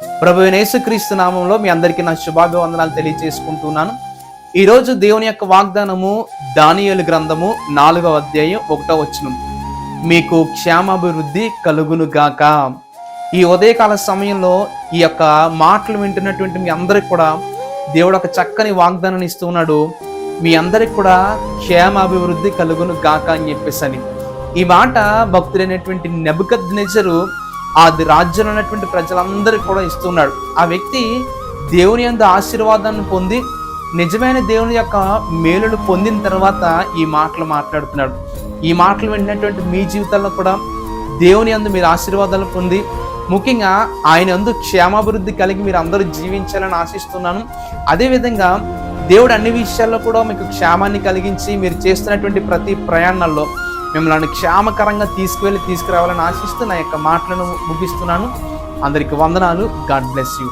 ప్రభు యేసుక్రీస్తు నామంలో మీ అందరికీ నా శుభాభివందనాలు తెలియజేసుకుంటున్నాను ఈరోజు దేవుని యొక్క వాగ్దానము దానియలు గ్రంథము నాలుగవ అధ్యాయం ఒకటో వచనం. మీకు క్షేమాభివృద్ధి కలుగును గాక. ఈ ఉదయకాల సమయంలో ఈ యొక్క మాటలు వింటున్నటువంటి మీ అందరికి కూడా దేవుడు ఒక చక్కని వాగ్దానాన్ని ఇస్తూ ఉన్నాడు మీ అందరికి కూడా క్షేమాభివృద్ధి కలుగును గాక అని చెప్పేసి అని ఈ మాట భక్తులైనటువంటి నెబద్ ఆ అది రాజ్యంలో ఉన్నటువంటి ప్రజలందరికీ కూడా ఇస్తున్నాడు. ఆ వ్యక్తి దేవుని యొక్క ఆశీర్వాదాన్ని పొంది నిజమైన దేవుని యొక్క మేలును పొందిన తర్వాత ఈ మాటలు మాట్లాడుతున్నాడు. ఈ మాటలు వింటున్నటువంటి మీ జీవితాల్లో కూడా దేవుని అందు మీరు ఆశీర్వాదాలు పొంది ముఖ్యంగా ఆయన అందు క్షేమాభివృద్ధి కలిగి మీరు అందరూ జీవించాలని ఆశిస్తున్నాను. అదేవిధంగా దేవుడు అన్ని విషయాల్లో కూడా మీకు క్షేమాన్ని కలిగించి మీరు చేస్తున్నటువంటి ప్రతి ప్రయాణాల్లో మిమ్మల్ని క్షేమకరంగా తీసుకువెళ్ళి తీసుకురావాలని ఆశిస్తూ నా యొక్క మాటలను ముగిస్తున్నాను. అందరికి వందనాలు. God bless you.